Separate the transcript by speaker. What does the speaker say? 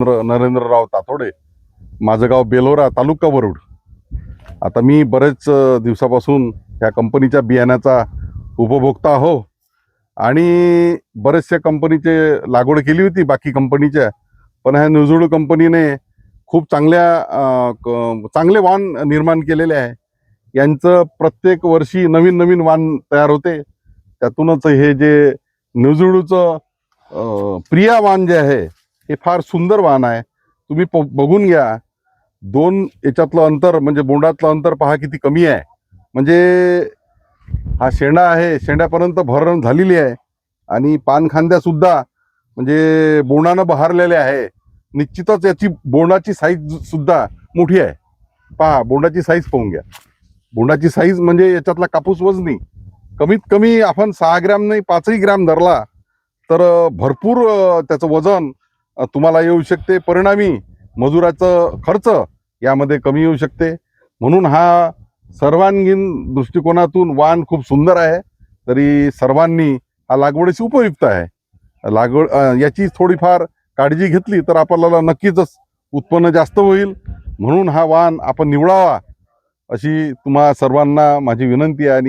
Speaker 1: नरेंद्रराव तातोडे. माझं गाव बेलोरा तालुका वरुड आता मी बरेच दिवसापासून ह्या कंपनीच्या बियाण्याचा उपभोक्ता आहो आणि बरेचशा कंपनीचे लागवड केली होती बाकी कंपनीच्या. पण ह्या न्यूझुडू कंपनीने खूप चांगल्या चांगले वाण निर्माण केलेले आहे. यांचं प्रत्येक वर्षी नवीन नवीन वाण तयार होते. त्यातूनच हे जे न्यूझुडूचं प्रिया वाण जे आहे हे फार सुंदर वाहन आहे. तुम्ही प- बघून घ्या. दोन याच्यातलं अंतर म्हणजे बोंडातलं अंतर पहा किती कमी आहे. म्हणजे हा शेंडा आहे शेंड्यापर्यंत भरण झालेली आहे. आणि पानखांद्यासुद्धा म्हणजे बोंडानं बहारलेले आहे. निश्चितच याची बोंडाची साईज सुद्धा मोठी आहे. पहा बोंडाची साईज पाहून घ्या. बोंडाची साईज म्हणजे याच्यातला कापूस वजनी. कमीत कमी आपण सहा ग्रॅम नाही पाचही ग्रॅम धरला तर भरपूर त्याचं वजन तुम्हाला येऊ शकते परिणामी मजुराचं खर्च यामध्ये कमी येऊ शकते. म्हणून हा सर्वांगीण दृष्टिकोनातून वाण खूप सुंदर आहे तरी सर्वांनी हा लागवडीशी उपयुक्त आहे. लागवड याची थोडीफार काळजी घेतली तर आपल्याला नक्कीच उत्पन्न जास्त होईल. म्हणून हा वाण आपण निवडावा अशी तुम्हा सर्वांना माझी विनंती आहे आणि